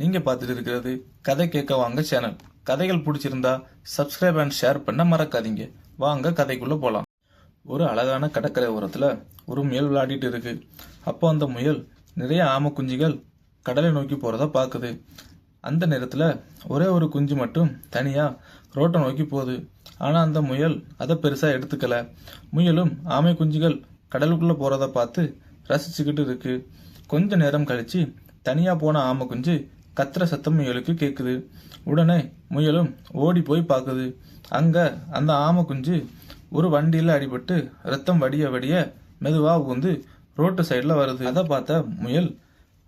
நீங்கள் பார்த்துட்டு இருக்கிறது கதை கேட்க வாங்க சேனல். கதைகள் பிடிச்சிருந்தா சப்ஸ்கிரைப் அண்ட் ஷேர் பண்ண மறக்காதீங்க. வாங்க கதைக்குள்ளே போகலாம் ஒரு அழகான கடற்கரை ஓரத்தில் ஒரு முயல் விளையாடிட்டு இருக்கு. அப்போ அந்த முயல் நிறைய ஆமை குஞ்சுகள் கடலை நோக்கி போகிறத பார்க்குது. அந்த நேரத்தில் ஒரே ஒரு குஞ்சு மட்டும் தனியாக ரோட்டை நோக்கி போகுது. ஆனால் அந்த முயல் அதை பெருசாக எடுத்துக்கல. முயலும் ஆமை குஞ்சுகள் கடலுக்குள்ளே போகிறத பார்த்து ரசிச்சுக்கிட்டு இருக்கு. கொஞ்ச நேரம் கழித்து தனியாக போன ஆமை குஞ்சு கத்துற சத்தம் முயலுக்கு கேட்குது. உடனே முயலும் ஓடி போய் பார்க்குது. அங்கே அந்த ஆமை குஞ்சு ஒரு வண்டியில் அடிபட்டு ரத்தம் வடிய வடிய மெதுவாக ஊந்து ரோட்டு சைடில் வருது. அதை பார்த்த முயல்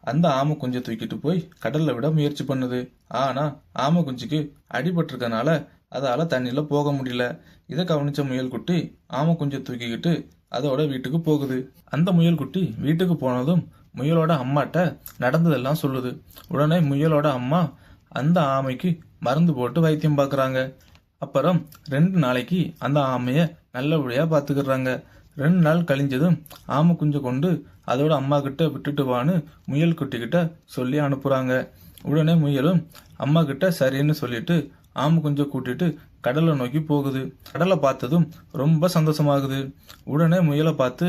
அந்த ஆமை குஞ்சை தூக்கிட்டு போய் கடல்ல விட முயற்சி பண்ணுது. ஆனால் ஆமை குஞ்சுக்கு அடிபட்டிருக்கனால அதால் தண்ணியில் போக முடியல. இதை கவனித்த முயல் குட்டி ஆமை குஞ்சை தூக்கிக்கிட்டு அதோட வீட்டுக்கு போகுது. அந்த முயல் குட்டி வீட்டுக்கு போனதும் முயலோட அம்மாட்ட நடந்ததெல்லாம் சொல்லுது. உடனே முயலோட அம்மா அந்த ஆமைக்கு மருந்து போட்டு வைத்தியம் பார்க்குறாங்க. அப்புறம் ரெண்டு நாளைக்கு அந்த ஆமையை நல்லபடியாக பார்த்துக்கிறாங்க. ரெண்டு நாள் கழிஞ்சதும் ஆமை குஞ்சு கொண்டு அதோட அம்மா கிட்ட விட்டுட்டு வான்னு முயல் குட்டிக்கிட்ட சொல்லி அனுப்புகிறாங்க உடனே முயலும் அம்மா கிட்ட சரின்னு சொல்லிட்டு ஆமை குஞ்சை கூட்டிட்டு கடலை நோக்கி போகுது. கடலை பார்த்ததும் ரொம்ப சந்தோஷமாகுது. உடனே முயலை பார்த்து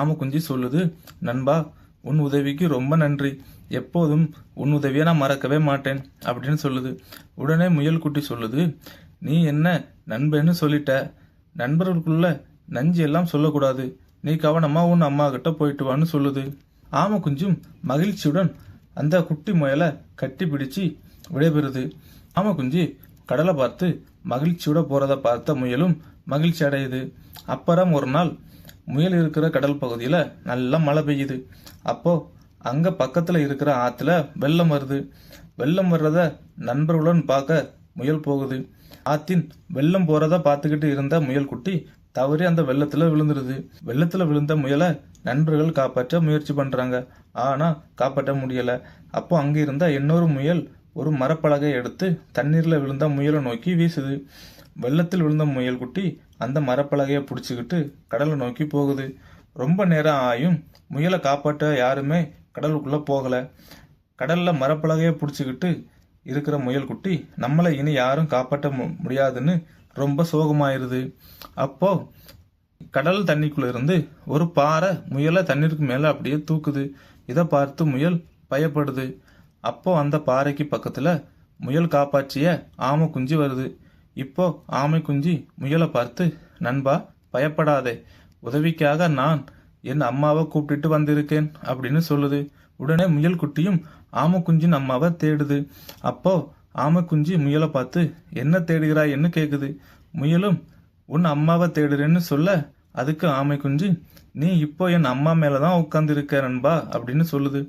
ஆமை குஞ்சு சொல்லுது நண்பா உன் உதவிக்கு ரொம்ப நன்றி. எப்போதும் உன் உதவியை நான் மறக்கவே மாட்டேன் அப்படின்னு சொல்லுது. உடனே முயல் குட்டி சொல்லுது நீ என்ன நண்பன்னு சொல்லிட்ட? நண்பர்களுக்குள்ள நஞ்சு எல்லாம் சொல்லக்கூடாது. நீ கவனமாக உன் அம்மா கிட்ட போயிட்டு வான்னு சொல்லுது. ஆமை குஞ்சும் மகிழ்ச்சியுடன் அந்த குட்டி முயலை கட்டி பிடிச்சு விடைபெறுது. ஆமை குஞ்சு கடலை பார்த்து மகிழ்ச்சியோட போகிறத பார்த்த முயலும் மகிழ்ச்சி அடையுது. அப்புறம் ஒரு நாள் முயல் இருக்கிற கடல் பகுதியில் நல்லா மழை பெய்யுது. அப்போ அங்கே பக்கத்தில் இருக்கிற ஆற்றுல வெள்ளம் வருது. வெள்ளம் வர்றத நண்பர்களுடன் பார்க்க முயல் போகுது. ஆத்தின் வெள்ளம் போகிறத பார்த்துக்கிட்டு இருந்த முயல் குட்டி தவறி அந்த வெள்ளத்தில் விழுந்துருது. வெள்ளத்தில் விழுந்த முயலை நண்பர்கள் காப்பாற்ற முயற்சி பண்ணுறாங்க ஆனால் காப்பாற்ற முடியல. அப்போ அங்கே இருந்த இன்னொரு முயல் ஒரு மரப்பலகை எடுத்து தண்ணீரில் விழுந்த முயலை நோக்கி வீசுது. வெள்ளத்தில் விழுந்த முயல் குட்டி அந்த மரப்பலகையை பிடிச்சிக்கிட்டு கடலை நோக்கி போகுது. ரொம்ப நேரம் ஆயும் முயலை காப்பாற்ற யாருமே கடலுக்குள்ளே போகலை. கடலில் மரப்பலகையை பிடிச்சிக்கிட்டு இருக்கிற முயல் குட்டி நம்மளை இனி யாரும் காப்பாற்ற மு- முடியாதுன்னு ரொம்ப சோகமாயிருது. அப்போ கடல் தண்ணிக்குள்ளே இருந்து ஒரு பாறை முயலை தண்ணீருக்கு மேலே அப்படியே தூக்குது. இதை பார்த்து முயல் பயப்படுது. அப்போ அந்த பாறைக்கு பக்கத்தில் முயல் காப்பாற்றிய ஆமை குஞ்சு வருது. இப்போ ஆமை குஞ்சி முயலை பார்த்து நண்பா பயப்படாதே. உதவிக்காக நான் என் அம்மாவை கூப்பிட்டுட்டு வந்திருக்கேன் அப்படின்னு சொல்லுது. உடனே முயல் குட்டியும் ஆமை குஞ்சின் அம்மாவை தேடுது. அப்போ ஆமை குஞ்சு முயலை பார்த்து என்ன தேடுகிறாய்ன்னு கேட்குது முயலும் உன் அம்மாவை தேடுறேன்னு சொல்ல அதுக்கு ஆமை குஞ்சு நீ இப்போ என் அம்மா மேலே தான் உட்காந்துருக்க நண்பா அப்படின்னு சொல்லுது.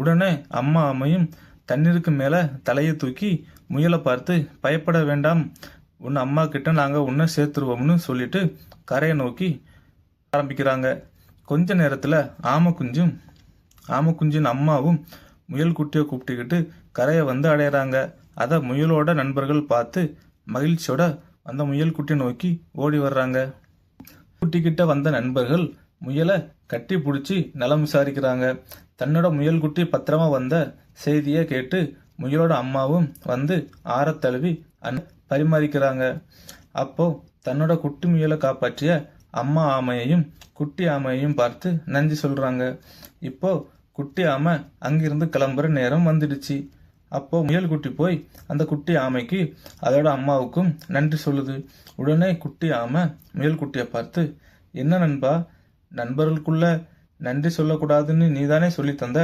உடனே அம்மா ஆமையும் தண்ணீருக்கு மேலே தலையை தூக்கி முயலை பார்த்து பயப்பட வேண்டாம். உன்னை அம்மா கிட்ட நாங்கள் உன்னை சேர்த்துருவோம்னு சொல்லிட்டு கரையை நோக்கி ஆரம்பிக்கிறாங்க. கொஞ்ச நேரத்தில் ஆமக்குஞ்சும் குஞ்சும் அம்மாவும் முயல் குட்டியை கூப்பிட்டுக்கிட்டு கரையை வந்து அடையிறாங்க. அதை முயலோட நண்பர்கள் பார்த்து மகிழ்ச்சியோட அந்த முயல் குட்டியை நோக்கி ஓடி வர்றாங்க. குட்டிக்கிட்ட வந்த நண்பர்கள் முயலை கட்டி பிடிச்சி நலம் விசாரிக்கிறாங்க. தன்னோட முயல் குட்டி பத்திரமா வந்த செய்தியை கேட்டு முயலோட அம்மாவும் வந்து ஆற தழுவி அன் பரிமாறிக்கிறாங்க. அப்போ தன்னோட குட்டி முயலை காப்பாற்றிய அம்மா ஆமையையும் குட்டி ஆமையையும் பார்த்து நன்றி சொல்றாங்க. இப்போ குட்டி ஆமை அங்கிருந்து கிளம்புற நேரம் வந்துடுச்சு. அப்போ முயல் குட்டி போய் அந்த குட்டி ஆமைக்கு அதோட அம்மாவுக்கும் நன்றி சொல்லுது. உடனே குட்டி ஆமை முயல் குட்டியை பார்த்து என்ன நண்பா நண்பர்களுக்குள்ள நன்றி சொல்லக்கூடாதுன்னு நீதானே சொல்லி தந்த?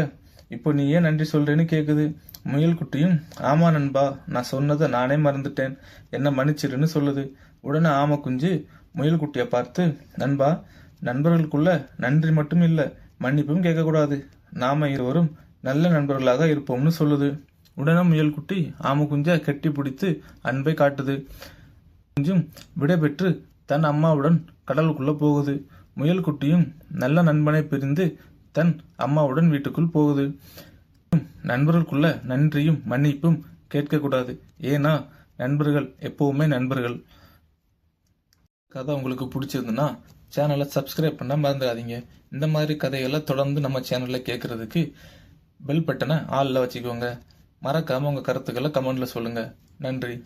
இப்போ நீ ஏன் நன்றி சொல்றேன்னு கேக்குது? முயல்குட்டியும் ஆமா நண்பா நான் சொன்னதை நானே மறந்துட்டேன். என்ன மன்னிச்சிருன்னு சொல்லுது. உடனே ஆம குஞ்சு முயல்குட்டியை பார்த்து நண்பா நண்பர்களுக்குள்ள நன்றி மட்டும் இல்ல மன்னிப்பும் கேட்கக்கூடாது. நாம இருவரும் நல்ல நண்பர்களாக இருப்போம்னு சொல்லுது. உடனே முயல்குட்டி ஆம குஞ்சை கட்டி பிடித்து அன்பை காட்டுது. குஞ்சும் விடைபெற்று தன் அம்மாவுடன் கடலுக்குள்ள போகுது. முயல்குட்டியும் நல்ல நண்பனை பிரிந்து தன் அம்மாவுடன் வீட்டுக்குள் போகுது. நண்பர்களுக்குள்ள நன்றியும் மன்னிப்பும் கேட்கக்கூடாது. ஏன்னா நண்பர்கள் எப்பவுமே நண்பர்கள். கதை உங்களுக்கு பிடிச்சிருந்துன்னா சேனலை சப்ஸ்கிரைப் பண்ண மறந்துடாதீங்க. இந்த மாதிரி கதைகளை தொடர்ந்து நம்ம சேனலில் கேட்குறதுக்கு பெல் பட்டனை ஆளில் வச்சுக்கோங்க. மறக்காமல் உங்கள் கருத்துக்களை கமெண்டில் சொல்லுங்கள் நன்றி.